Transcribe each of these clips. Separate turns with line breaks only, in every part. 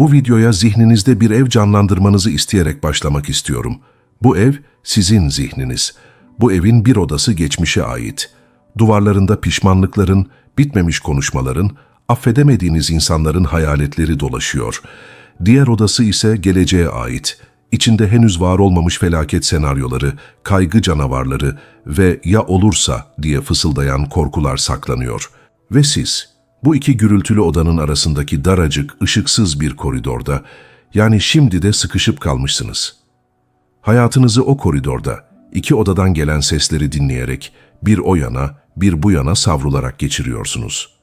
Bu videoya zihninizde bir ev canlandırmanızı isteyerek başlamak istiyorum. Bu ev sizin zihniniz. Bu evin bir odası geçmişe ait. Duvarlarında pişmanlıkların, bitmemiş konuşmaların, affedemediğiniz insanların hayaletleri dolaşıyor. Diğer odası ise geleceğe ait. İçinde henüz var olmamış felaket senaryoları, kaygı canavarları ve ya olursa diye fısıldayan korkular saklanıyor. Ve siz, bu iki gürültülü odanın arasındaki daracık, ışıksız bir koridorda, yani şimdi de sıkışıp kalmışsınız. Hayatınızı o koridorda, iki odadan gelen sesleri dinleyerek, bir o yana, bir bu yana savrularak geçiriyorsunuz.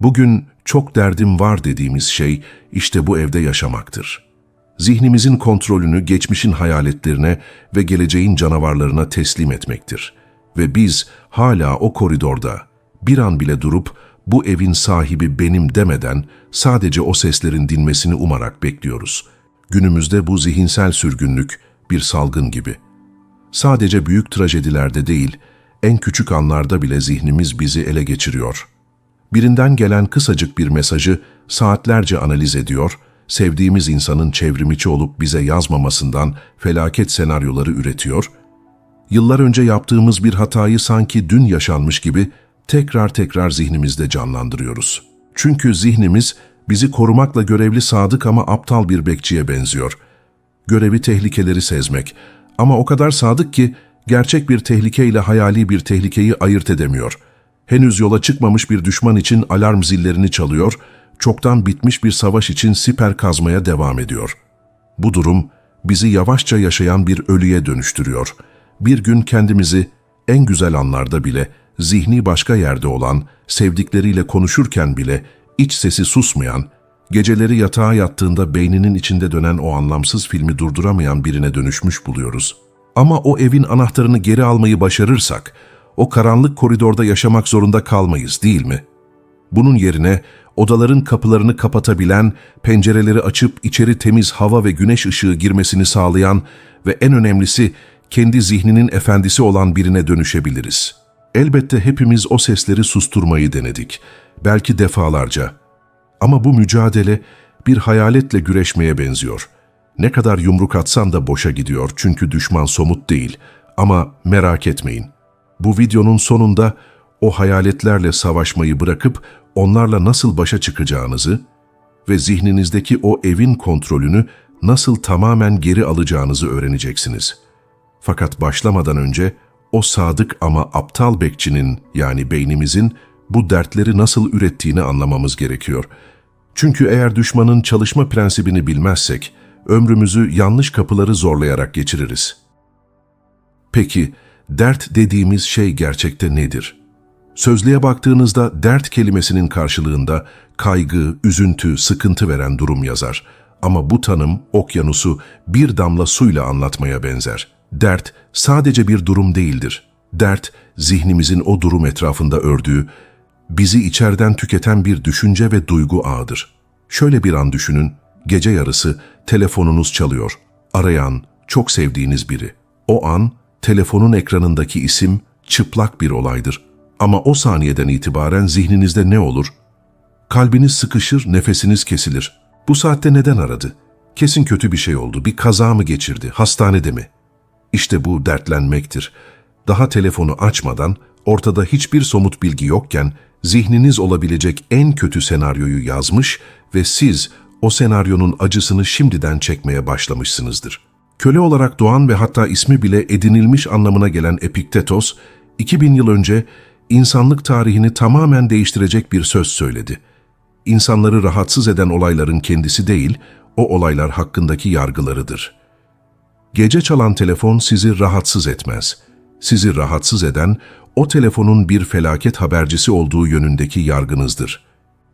Bugün çok derdim var dediğimiz şey işte bu evde yaşamaktır. Zihnimizin kontrolünü geçmişin hayaletlerine ve geleceğin canavarlarına teslim etmektir. Ve biz hala o koridorda bir an bile durup bu evin sahibi benim demeden sadece o seslerin dinmesini umarak bekliyoruz. Günümüzde bu zihinsel sürgünlük bir salgın gibi. Sadece büyük trajedilerde değil, en küçük anlarda bile zihnimiz bizi ele geçiriyor. Birinden gelen kısacık bir mesajı saatlerce analiz ediyor, sevdiğimiz insanın çevrimiçi olup bize yazmamasından felaket senaryoları üretiyor, yıllar önce yaptığımız bir hatayı sanki dün yaşanmış gibi tekrar tekrar zihnimizde canlandırıyoruz. Çünkü zihnimiz bizi korumakla görevli sadık ama aptal bir bekçiye benziyor. Görevi tehlikeleri sezmek ama o kadar sadık ki gerçek bir tehlikeyle hayali bir tehlikeyi ayırt edemiyor. Henüz yola çıkmamış bir düşman için alarm zillerini çalıyor, çoktan bitmiş bir savaş için siper kazmaya devam ediyor. Bu durum bizi yavaşça yaşayan bir ölüye dönüştürüyor. Bir gün kendimizi en güzel anlarda bile zihni başka yerde olan, sevdikleriyle konuşurken bile iç sesi susmayan, geceleri yatağa yattığında beyninin içinde dönen o anlamsız filmi durduramayan birine dönüşmüş buluyoruz. Ama o evin anahtarını geri almayı başarırsak, o karanlık koridorda yaşamak zorunda kalmayız değil mi? Bunun yerine odaların kapılarını kapatabilen, pencereleri açıp içeri temiz hava ve güneş ışığı girmesini sağlayan ve en önemlisi kendi zihninin efendisi olan birine dönüşebiliriz.'' Elbette hepimiz o sesleri susturmayı denedik. Belki defalarca. Ama bu mücadele bir hayaletle güreşmeye benziyor. Ne kadar yumruk atsan da boşa gidiyor çünkü düşman somut değil. Ama merak etmeyin. Bu videonun sonunda o hayaletlerle savaşmayı bırakıp onlarla nasıl başa çıkacağınızı ve zihninizdeki o evin kontrolünü nasıl tamamen geri alacağınızı öğreneceksiniz. Fakat başlamadan önce o sadık ama aptal bekçinin yani beynimizin bu dertleri nasıl ürettiğini anlamamız gerekiyor. Çünkü eğer düşmanın çalışma prensibini bilmezsek, ömrümüzü yanlış kapıları zorlayarak geçiririz. Peki, dert dediğimiz şey gerçekte nedir? Sözlüğe baktığınızda dert kelimesinin karşılığında kaygı, üzüntü, sıkıntı veren durum yazar. Ama bu tanım okyanusu bir damla suyla anlatmaya benzer. Dert sadece bir durum değildir. Dert, zihnimizin o durum etrafında ördüğü, bizi içerden tüketen bir düşünce ve duygu ağıdır. Şöyle bir an düşünün, gece yarısı telefonunuz çalıyor. Arayan, çok sevdiğiniz biri. O an, telefonun ekranındaki isim çıplak bir olaydır. Ama o saniyeden itibaren zihninizde ne olur? Kalbiniz sıkışır, nefesiniz kesilir. Bu saatte neden aradı? Kesin kötü bir şey oldu, bir kaza mı geçirdi, hastanede mi?'' İşte bu dertlenmektir. Daha telefonu açmadan, ortada hiçbir somut bilgi yokken, zihniniz olabilecek en kötü senaryoyu yazmış ve siz o senaryonun acısını şimdiden çekmeye başlamışsınızdır. Köle olarak doğan ve hatta ismi bile edinilmiş anlamına gelen Epiktetos, 2000 yıl önce insanlık tarihini tamamen değiştirecek bir söz söyledi. İnsanları rahatsız eden olayların kendisi değil, o olaylar hakkındaki yargılarıdır.'' Gece çalan telefon sizi rahatsız etmez. Sizi rahatsız eden o telefonun bir felaket habercisi olduğu yönündeki yargınızdır.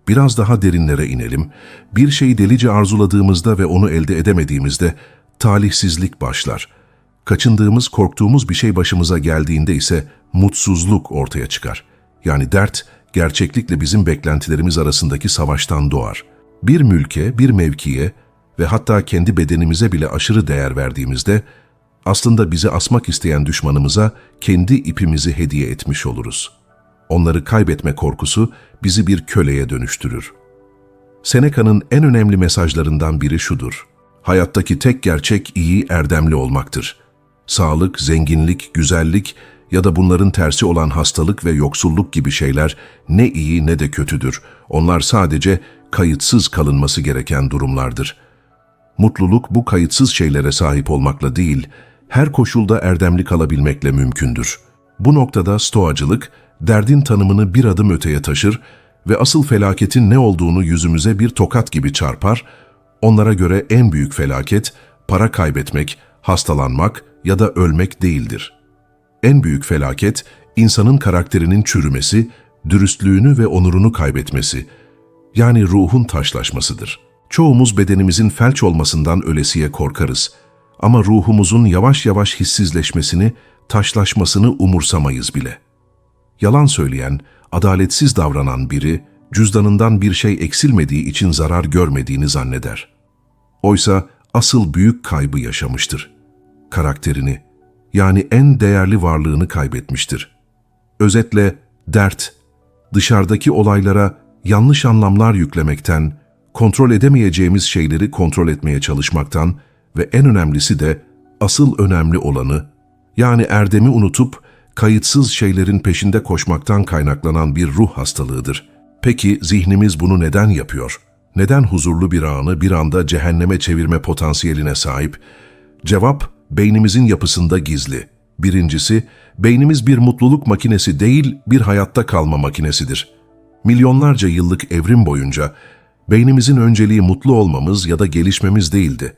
Biraz daha derinlere inelim. Bir şeyi delice arzuladığımızda ve onu elde edemediğimizde talihsizlik başlar. Kaçındığımız, korktuğumuz bir şey başımıza geldiğinde ise mutsuzluk ortaya çıkar. Yani dert, gerçeklikle bizim beklentilerimiz arasındaki savaştan doğar. Bir mülke, bir mevkiye, ve hatta kendi bedenimize bile aşırı değer verdiğimizde, aslında bizi asmak isteyen düşmanımıza kendi ipimizi hediye etmiş oluruz. Onları kaybetme korkusu bizi bir köleye dönüştürür. Seneca'nın en önemli mesajlarından biri şudur. Hayattaki tek gerçek iyi erdemli olmaktır. Sağlık, zenginlik, güzellik ya da bunların tersi olan hastalık ve yoksulluk gibi şeyler ne iyi ne de kötüdür. Onlar sadece kayıtsız kalınması gereken durumlardır. Mutluluk bu kayıtsız şeylere sahip olmakla değil, her koşulda erdemli kalabilmekle mümkündür. Bu noktada stoacılık, derdin tanımını bir adım öteye taşır ve asıl felaketin ne olduğunu yüzümüze bir tokat gibi çarpar, onlara göre en büyük felaket, para kaybetmek, hastalanmak ya da ölmek değildir. En büyük felaket, insanın karakterinin çürümesi, dürüstlüğünü ve onurunu kaybetmesi, yani ruhun taşlaşmasıdır. Çoğumuz bedenimizin felç olmasından ölesiye korkarız. Ama ruhumuzun yavaş yavaş hissizleşmesini, taşlaşmasını umursamayız bile. Yalan söyleyen, adaletsiz davranan biri, cüzdanından bir şey eksilmediği için zarar görmediğini zanneder. Oysa asıl büyük kaybı yaşamıştır. Karakterini, yani en değerli varlığını kaybetmiştir. Özetle dert, dışarıdaki olaylara yanlış anlamlar yüklemekten, kontrol edemeyeceğimiz şeyleri kontrol etmeye çalışmaktan ve en önemlisi de asıl önemli olanı, yani erdemi unutup kayıtsız şeylerin peşinde koşmaktan kaynaklanan bir ruh hastalığıdır. Peki zihnimiz bunu neden yapıyor? Neden huzurlu bir anı bir anda cehenneme çevirme potansiyeline sahip? Cevap, beynimizin yapısında gizli. Birincisi, beynimiz bir mutluluk makinesi değil, bir hayatta kalma makinesidir. Milyonlarca yıllık evrim boyunca beynimizin önceliği mutlu olmamız ya da gelişmemiz değildi.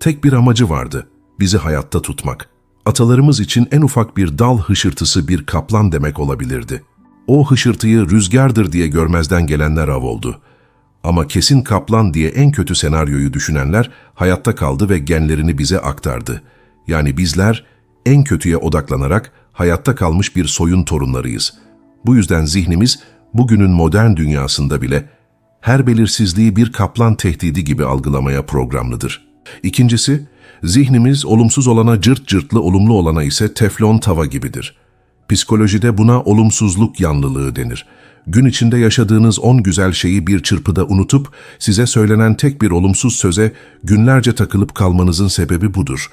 Tek bir amacı vardı, bizi hayatta tutmak. Atalarımız için en ufak bir dal hışırtısı bir kaplan demek olabilirdi. O hışırtıyı rüzgardır diye görmezden gelenler av oldu. Ama kesin kaplan diye en kötü senaryoyu düşünenler hayatta kaldı ve genlerini bize aktardı. Yani bizler en kötüye odaklanarak hayatta kalmış bir soyun torunlarıyız. Bu yüzden zihnimiz bugünün modern dünyasında bile her belirsizliği bir kaplan tehdidi gibi algılamaya programlıdır. İkincisi, zihnimiz olumsuz olana cırt cırtlı, olumlu olana ise teflon tava gibidir. Psikolojide buna olumsuzluk yanlılığı denir. Gün içinde yaşadığınız on güzel şeyi bir çırpıda unutup size söylenen tek bir olumsuz söze günlerce takılıp kalmanızın sebebi budur.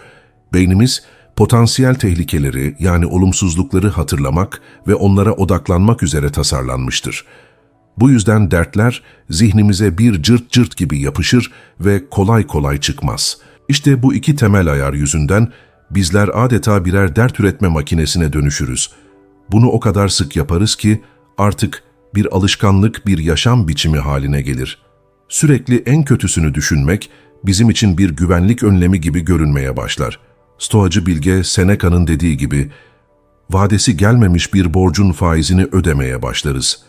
Beynimiz potansiyel tehlikeleri yani olumsuzlukları hatırlamak ve onlara odaklanmak üzere tasarlanmıştır. Bu yüzden dertler zihnimize bir cırt cırt gibi yapışır ve kolay kolay çıkmaz. İşte bu iki temel ayar yüzünden bizler adeta birer dert üretme makinesine dönüşürüz. Bunu o kadar sık yaparız ki artık bir alışkanlık, bir yaşam biçimi haline gelir. Sürekli en kötüsünü düşünmek bizim için bir güvenlik önlemi gibi görünmeye başlar. Stoacı bilge Seneca'nın dediği gibi, vadesi gelmemiş bir borcun faizini ödemeye başlarız.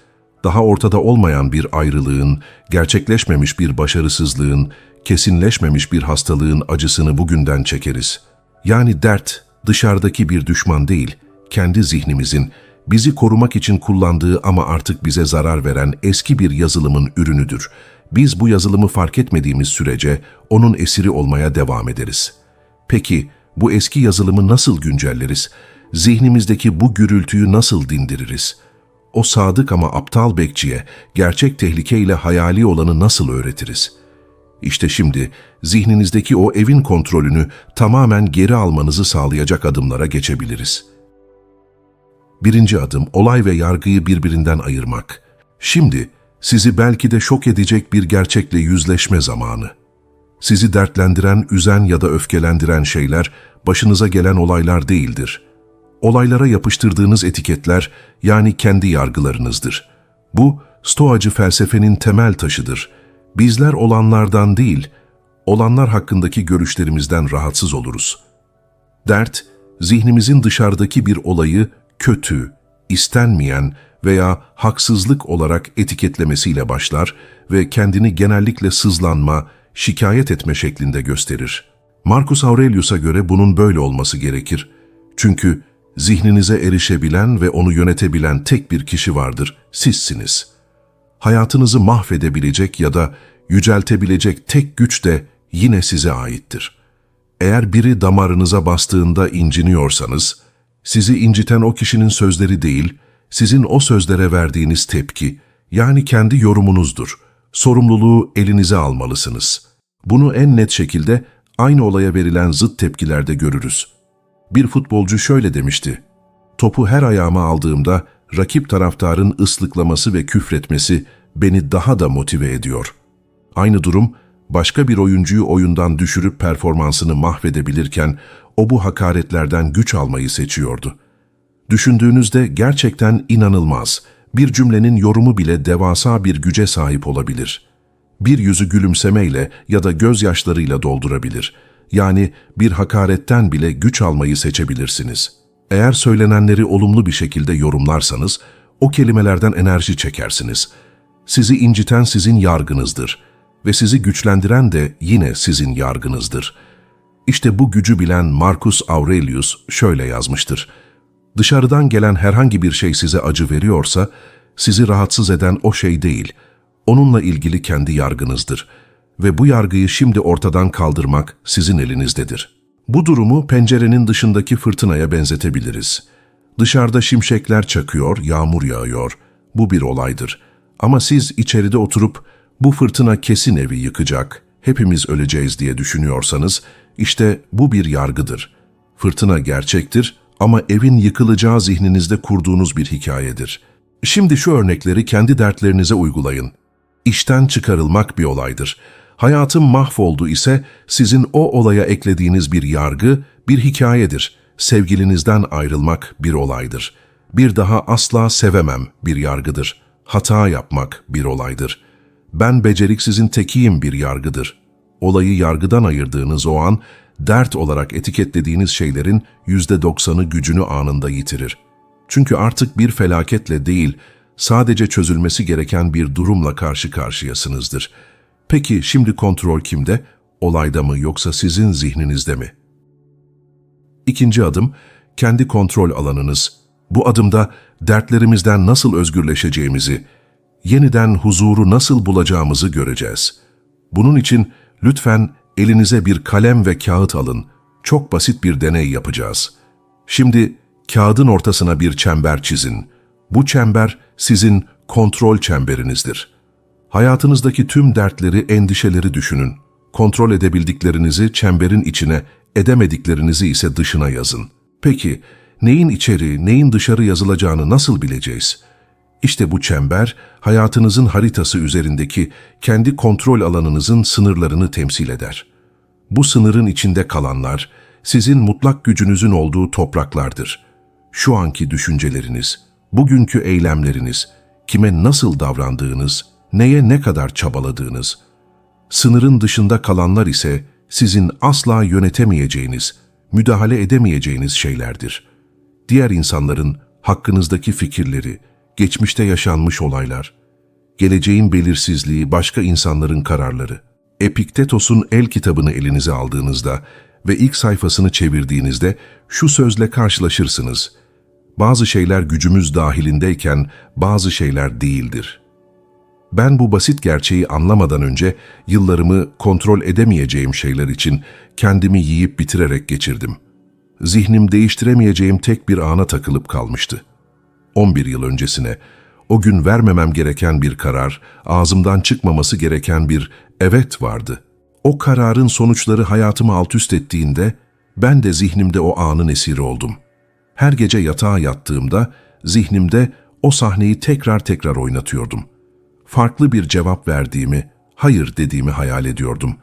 Daha ortada olmayan bir ayrılığın, gerçekleşmemiş bir başarısızlığın, kesinleşmemiş bir hastalığın acısını bugünden çekeriz. Yani dert dışarıdaki bir düşman değil, kendi zihnimizin, bizi korumak için kullandığı ama artık bize zarar veren eski bir yazılımın ürünüdür. Biz bu yazılımı fark etmediğimiz sürece onun esiri olmaya devam ederiz. Peki bu eski yazılımı nasıl güncelleriz? Zihnimizdeki bu gürültüyü nasıl dindiririz? O sadık ama aptal bekçiye gerçek tehlikeyle hayali olanı nasıl öğretiriz? İşte şimdi zihninizdeki o evin kontrolünü tamamen geri almanızı sağlayacak adımlara geçebiliriz.'' Birinci adım olay ve yargıyı birbirinden ayırmak. Şimdi sizi belki de şok edecek bir gerçekle yüzleşme zamanı. Sizi dertlendiren, üzen ya da öfkelendiren şeyler başınıza gelen olaylar değildir. Olaylara yapıştırdığınız etiketler yani kendi yargılarınızdır. Bu Stoacı felsefenin temel taşıdır. Bizler olanlardan değil, olanlar hakkındaki görüşlerimizden rahatsız oluruz. Dert, zihnimizin dışarıdaki bir olayı kötü, istenmeyen veya haksızlık olarak etiketlemesiyle başlar ve kendini genellikle sızlanma, şikayet etme şeklinde gösterir. Marcus Aurelius'a göre bunun böyle olması gerekir. Çünkü zihninize erişebilen ve onu yönetebilen tek bir kişi vardır, sizsiniz. Hayatınızı mahvedebilecek ya da yüceltebilecek tek güç de yine size aittir. Eğer biri damarınıza bastığında inciniyorsanız, sizi inciten o kişinin sözleri değil, sizin o sözlere verdiğiniz tepki, yani kendi yorumunuzdur. Sorumluluğu elinize almalısınız. Bunu en net şekilde aynı olaya verilen zıt tepkilerde görürüz. Bir futbolcu şöyle demişti. Topu her ayağıma aldığımda rakip taraftarın ıslıklaması ve küfretmesi beni daha da motive ediyor. Aynı durum başka bir oyuncuyu oyundan düşürüp performansını mahvedebilirken o bu hakaretlerden güç almayı seçiyordu. Düşündüğünüzde gerçekten inanılmaz. Bir cümlenin yorumu bile devasa bir güce sahip olabilir. Bir yüzü gülümsemeyle ya da gözyaşlarıyla doldurabilir. Yani bir hakaretten bile güç almayı seçebilirsiniz. Eğer söylenenleri olumlu bir şekilde yorumlarsanız, o kelimelerden enerji çekersiniz. Sizi inciten sizin yargınızdır ve sizi güçlendiren de yine sizin yargınızdır. İşte bu gücü bilen Marcus Aurelius şöyle yazmıştır. Dışarıdan gelen herhangi bir şey size acı veriyorsa, sizi rahatsız eden o şey değil, onunla ilgili kendi yargınızdır. Ve bu yargıyı şimdi ortadan kaldırmak sizin elinizdedir. Bu durumu pencerenin dışındaki fırtınaya benzetebiliriz. Dışarıda şimşekler çakıyor, yağmur yağıyor. Bu bir olaydır. Ama siz içeride oturup bu fırtına kesin evi yıkacak, hepimiz öleceğiz diye düşünüyorsanız, işte bu bir yargıdır. Fırtına gerçektir ama evin yıkılacağı zihninizde kurduğunuz bir hikayedir. Şimdi şu örnekleri kendi dertlerinize uygulayın. İşten çıkarılmak bir olaydır. Hayatım mahvoldu ise sizin o olaya eklediğiniz bir yargı, bir hikayedir. Sevgilinizden ayrılmak bir olaydır. Bir daha asla sevemem bir yargıdır. Hata yapmak bir olaydır. Ben beceriksizin tekiyim bir yargıdır. Olayı yargıdan ayırdığınız o an, dert olarak etiketlediğiniz şeylerin yüzde doksanı gücünü anında yitirir. Çünkü artık bir felaketle değil, sadece çözülmesi gereken bir durumla karşı karşıyasınızdır. Peki şimdi kontrol kimde? Olayda mı yoksa sizin zihninizde mi? İkinci adım, kendi kontrol alanınız. Bu adımda dertlerimizden nasıl özgürleşeceğimizi, yeniden huzuru nasıl bulacağımızı göreceğiz. Bunun için lütfen elinize bir kalem ve kağıt alın. Çok basit bir deney yapacağız. Şimdi kağıdın ortasına bir çember çizin. Bu çember sizin kontrol çemberinizdir. Hayatınızdaki tüm dertleri, endişeleri düşünün. Kontrol edebildiklerinizi çemberin içine, edemediklerinizi ise dışına yazın. Peki, neyin içeri, neyin dışarı yazılacağını nasıl bileceğiz? İşte bu çember, hayatınızın haritası üzerindeki kendi kontrol alanınızın sınırlarını temsil eder. Bu sınırın içinde kalanlar, sizin mutlak gücünüzün olduğu topraklardır. Şu anki düşünceleriniz, bugünkü eylemleriniz, kime nasıl davrandığınız, neye ne kadar çabaladığınız. Sınırın dışında kalanlar ise sizin asla yönetemeyeceğiniz, müdahale edemeyeceğiniz şeylerdir. Diğer insanların hakkınızdaki fikirleri, geçmişte yaşanmış olaylar, geleceğin belirsizliği, başka insanların kararları. Epiktetos'un el kitabını elinize aldığınızda ve ilk sayfasını çevirdiğinizde şu sözle karşılaşırsınız. Bazı şeyler gücümüz dahilindeyken bazı şeyler değildir. Ben bu basit gerçeği anlamadan önce yıllarımı kontrol edemeyeceğim şeyler için kendimi yiyip bitirerek geçirdim. Zihnim değiştiremeyeceğim tek bir ana takılıp kalmıştı. 11 yıl öncesine, o gün vermemem gereken bir karar, ağzımdan çıkmaması gereken bir evet vardı. O kararın sonuçları hayatımı alt üst ettiğinde, ben de zihnimde o anın esiri oldum. Her gece yatağa yattığımda, zihnimde o sahneyi tekrar tekrar oynatıyordum. Farklı bir cevap verdiğimi, hayır dediğimi hayal ediyordum.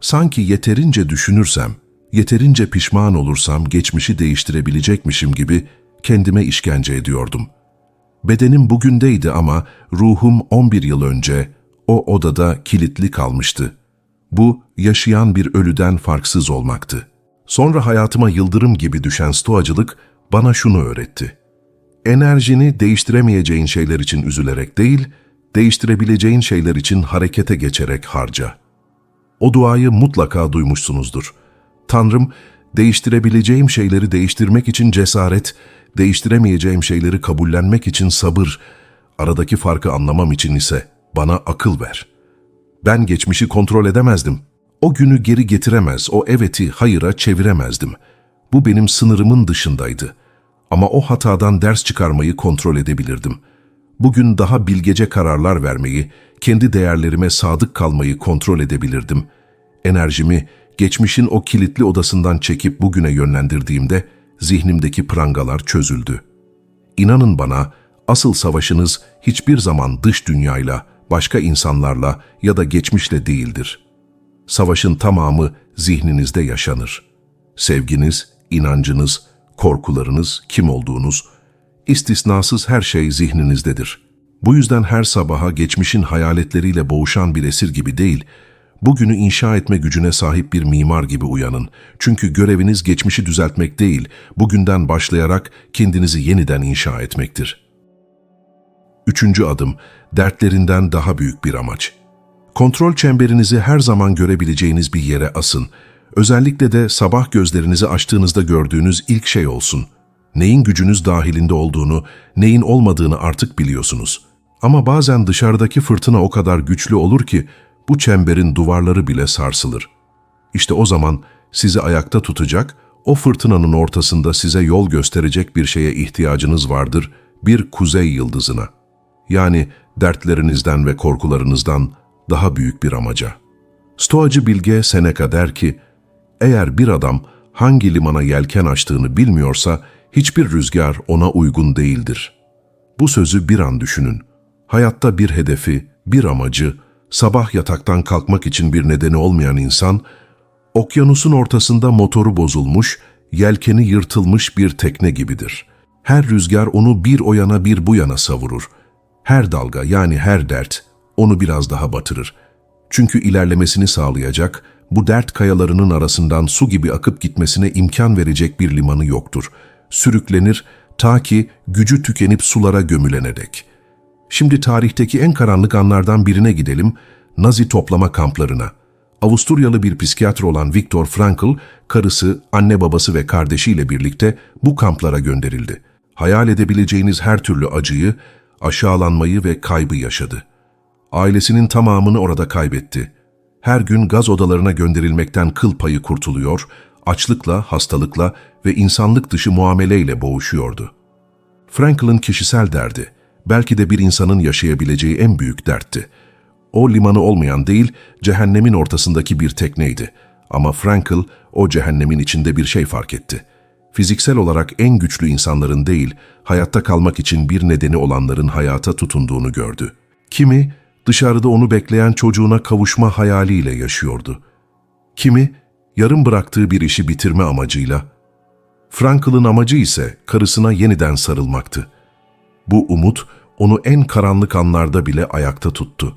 Sanki yeterince düşünürsem, yeterince pişman olursam geçmişi değiştirebilecekmişim gibi kendime işkence ediyordum. Bedenim bugündeydi ama ruhum 11 yıl önce o odada kilitli kalmıştı. Bu yaşayan bir ölüden farksız olmaktı. Sonra hayatıma yıldırım gibi düşen stoacılık bana şunu öğretti. Enerjini değiştiremeyeceğin şeyler için üzülerek değil, değiştirebileceğin şeyler için harekete geçerek harca. O duayı mutlaka duymuşsunuzdur. Tanrım, değiştirebileceğim şeyleri değiştirmek için cesaret, değiştiremeyeceğim şeyleri kabullenmek için sabır, aradaki farkı anlamam için ise bana akıl ver. Ben geçmişi kontrol edemezdim. O günü geri getiremez, o eveti hayıra çeviremezdim. Bu benim sınırımın dışındaydı. Ama o hatadan ders çıkarmayı kontrol edebilirdim. Bugün daha bilgece kararlar vermeyi, kendi değerlerime sadık kalmayı kontrol edebilirdim. Enerjimi geçmişin o kilitli odasından çekip bugüne yönlendirdiğimde zihnimdeki prangalar çözüldü. İnanın bana, asıl savaşınız hiçbir zaman dış dünyayla, başka insanlarla ya da geçmişle değildir. Savaşın tamamı zihninizde yaşanır. Sevginiz, inancınız, korkularınız, kim olduğunuz, istisnasız her şey zihninizdedir. Bu yüzden her sabaha geçmişin hayaletleriyle boğuşan bir esir gibi değil, bugünü inşa etme gücüne sahip bir mimar gibi uyanın. Çünkü göreviniz geçmişi düzeltmek değil, bugünden başlayarak kendinizi yeniden inşa etmektir. Üçüncü adım, dertlerinden daha büyük bir amaç. Kontrol çemberinizi her zaman görebileceğiniz bir yere asın. Özellikle de sabah gözlerinizi açtığınızda gördüğünüz ilk şey olsun. Neyin gücünüz dahilinde olduğunu, neyin olmadığını artık biliyorsunuz. Ama bazen dışarıdaki fırtına o kadar güçlü olur ki bu çemberin duvarları bile sarsılır. İşte o zaman sizi ayakta tutacak, o fırtınanın ortasında size yol gösterecek bir şeye ihtiyacınız vardır, bir kuzey yıldızına. Yani dertlerinizden ve korkularınızdan daha büyük bir amaca. Stoacı bilge Seneca der ki, eğer bir adam hangi limana yelken açtığını bilmiyorsa hiçbir rüzgar ona uygun değildir. Bu sözü bir an düşünün. Hayatta bir hedefi, bir amacı, sabah yataktan kalkmak için bir nedeni olmayan insan, okyanusun ortasında motoru bozulmuş, yelkeni yırtılmış bir tekne gibidir. Her rüzgar onu bir o yana bir bu yana savurur. Her dalga yani her dert onu biraz daha batırır. Çünkü ilerlemesini sağlayacak, bu dert kayalarının arasından su gibi akıp gitmesine imkan verecek bir limanı yoktur. Sürüklenir ta ki gücü tükenip sulara gömülene dek. Şimdi tarihteki en karanlık anlardan birine gidelim, Nazi toplama kamplarına. Avusturyalı bir psikiyatr olan Viktor Frankl, karısı, anne babası ve kardeşiyle birlikte bu kamplara gönderildi. Hayal edebileceğiniz her türlü acıyı, aşağılanmayı ve kaybı yaşadı. Ailesinin tamamını orada kaybetti. Her gün gaz odalarına gönderilmekten kıl payı kurtuluyor, açlıkla, hastalıkla ve insanlık dışı muameleyle boğuşuyordu. Frankl'ın kişisel derdi, belki de bir insanın yaşayabileceği en büyük dertti. O limanı olmayan değil, cehennemin ortasındaki bir tekneydi. Ama Frankl o cehennemin içinde bir şey fark etti. Fiziksel olarak en güçlü insanların değil, hayatta kalmak için bir nedeni olanların hayata tutunduğunu gördü. Kimi, dışarıda onu bekleyen çocuğuna kavuşma hayaliyle yaşıyordu. Kimi, yarım bıraktığı bir işi bitirme amacıyla. Frankl'ın amacı ise karısına yeniden sarılmaktı. Bu umut onu en karanlık anlarda bile ayakta tuttu.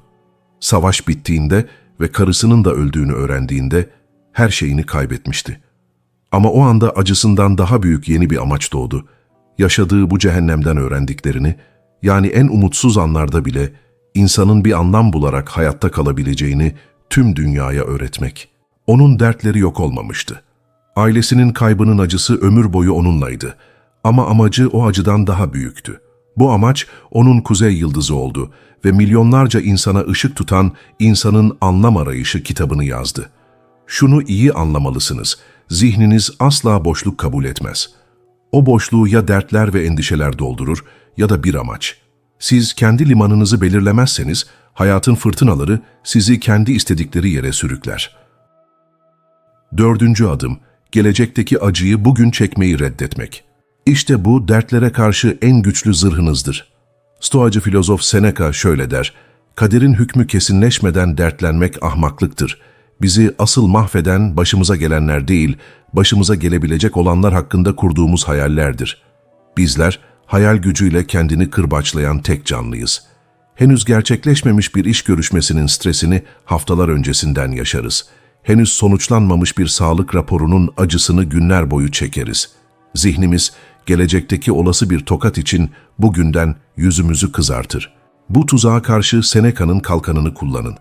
Savaş bittiğinde ve karısının da öldüğünü öğrendiğinde her şeyini kaybetmişti. Ama o anda acısından daha büyük yeni bir amaç doğdu. Yaşadığı bu cehennemden öğrendiklerini, yani en umutsuz anlarda bile insanın bir anlam bularak hayatta kalabileceğini tüm dünyaya öğretmek. Onun dertleri yok olmamıştı. Ailesinin kaybının acısı ömür boyu onunlaydı. Ama amacı o acıdan daha büyüktü. Bu amaç onun kuzey yıldızı oldu ve milyonlarca insana ışık tutan İnsanın Anlam Arayışı kitabını yazdı. Şunu iyi anlamalısınız, zihniniz asla boşluk kabul etmez. O boşluğu ya dertler ve endişeler doldurur ya da bir amaç. Siz kendi limanınızı belirlemezseniz, hayatın fırtınaları sizi kendi istedikleri yere sürükler. Dördüncü adım, gelecekteki acıyı bugün çekmeyi reddetmek. İşte bu dertlere karşı en güçlü zırhınızdır. Stoacı filozof Seneca şöyle der, kaderin hükmü kesinleşmeden dertlenmek ahmaklıktır. Bizi asıl mahveden başımıza gelenler değil, başımıza gelebilecek olanlar hakkında kurduğumuz hayallerdir. Bizler, hayal gücüyle kendini kırbaçlayan tek canlıyız. Henüz gerçekleşmemiş bir iş görüşmesinin stresini haftalar öncesinden yaşarız. Henüz sonuçlanmamış bir sağlık raporunun acısını günler boyu çekeriz. Zihnimiz, gelecekteki olası bir tokat için bugünden yüzümüzü kızartır. Bu tuzağa karşı Seneca'nın kalkanını kullanın.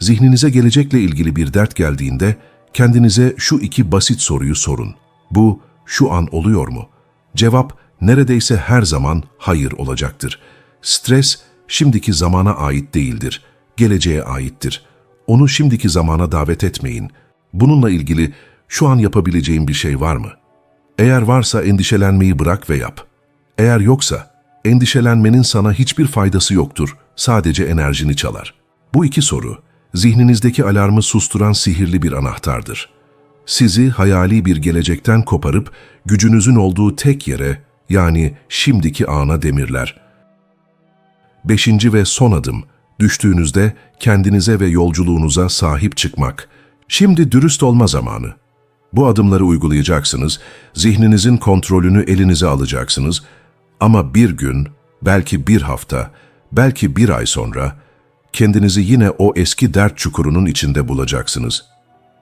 Zihninize gelecekle ilgili bir dert geldiğinde kendinize şu iki basit soruyu sorun. Bu, şu an oluyor mu? Cevap, neredeyse her zaman hayır olacaktır. Stres, şimdiki zamana ait değildir, geleceğe aittir. Onu şimdiki zamana davet etmeyin. Bununla ilgili şu an yapabileceğim bir şey var mı? Eğer varsa endişelenmeyi bırak ve yap. Eğer yoksa, endişelenmenin sana hiçbir faydası yoktur, sadece enerjini çalar. Bu iki soru, zihninizdeki alarmı susturan sihirli bir anahtardır. Sizi hayali bir gelecekten koparıp gücünüzün olduğu tek yere, yani şimdiki ana demirler. Beşinci ve son adım, düştüğünüzde kendinize ve yolculuğunuza sahip çıkmak. Şimdi dürüst olma zamanı. Bu adımları uygulayacaksınız, zihninizin kontrolünü elinize alacaksınız ama bir gün, belki bir hafta, belki bir ay sonra kendinizi yine o eski dert çukurunun içinde bulacaksınız.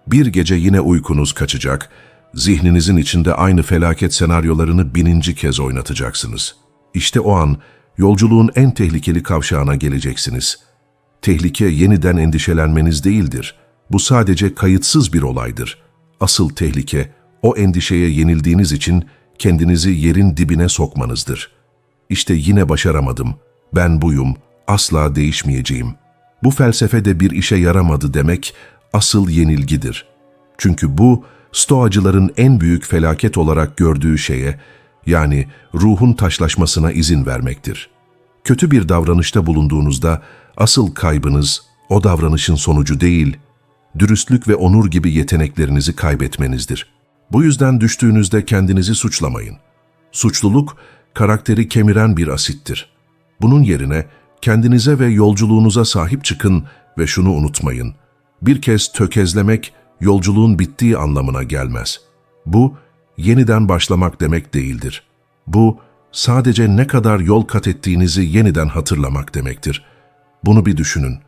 Bir gece yine uykunuz kaçacak, zihninizin içinde aynı felaket senaryolarını bininci kez oynatacaksınız. İşte o an yolculuğun en tehlikeli kavşağına geleceksiniz. Tehlike yeniden endişelenmeniz değildir. Bu sadece kayıtsız bir olaydır. Asıl tehlike o endişeye yenildiğiniz için kendinizi yerin dibine sokmanızdır. İşte yine başaramadım. Ben buyum, asla değişmeyeceğim. Bu felsefe de bir işe yaramadı demek asıl yenilgidir. Çünkü bu stoacıların en büyük felaket olarak gördüğü şeye yani ruhun taşlaşmasına izin vermektir. Kötü bir davranışta bulunduğunuzda asıl kaybınız o davranışın sonucu değil, dürüstlük ve onur gibi yeteneklerinizi kaybetmenizdir. Bu yüzden düştüğünüzde kendinizi suçlamayın. Suçluluk, karakteri kemiren bir asittir. Bunun yerine kendinize ve yolculuğunuza sahip çıkın ve şunu unutmayın. Bir kez tökezlemek, yolculuğun bittiği anlamına gelmez. Bu, yeniden başlamak demek değildir. Bu, sadece ne kadar yol kat ettiğinizi yeniden hatırlamak demektir. Bunu bir düşünün.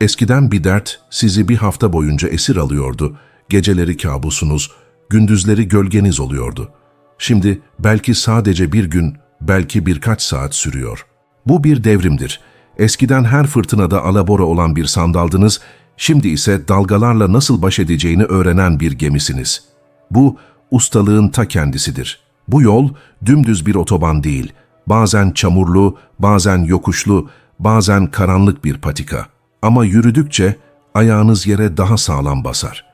Eskiden bir dert sizi bir hafta boyunca esir alıyordu. Geceleri kabusunuz, gündüzleri gölgeniz oluyordu. Şimdi belki sadece bir gün, belki birkaç saat sürüyor. Bu bir devrimdir. Eskiden her fırtınada alabora olan bir sandaldınız, şimdi ise dalgalarla nasıl baş edeceğini öğrenen bir gemisiniz. Bu, ustalığın ta kendisidir. Bu yol dümdüz bir otoban değil, bazen çamurlu, bazen yokuşlu, bazen karanlık bir patika. Ama yürüdükçe ayağınız yere daha sağlam basar.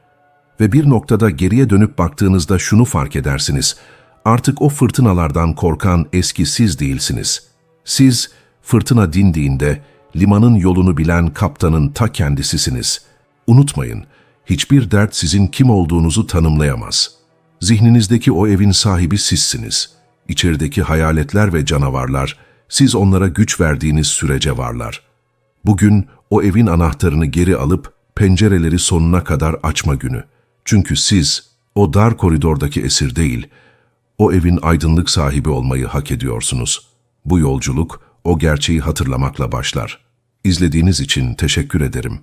Ve bir noktada geriye dönüp baktığınızda şunu fark edersiniz. Artık o fırtınalardan korkan eski siz değilsiniz. Siz fırtına dindiğinde limanın yolunu bilen kaptanın ta kendisisiniz. Unutmayın, hiçbir dert sizin kim olduğunuzu tanımlayamaz. Zihninizdeki o evin sahibi sizsiniz. İçerideki hayaletler ve canavarlar, siz onlara güç verdiğiniz sürece varlar. Bugün o evin anahtarını geri alıp pencereleri sonuna kadar açma günü. Çünkü siz o dar koridordaki esir değil, o evin aydınlık sahibi olmayı hak ediyorsunuz. Bu yolculuk o gerçeği hatırlamakla başlar. İzlediğiniz için teşekkür ederim.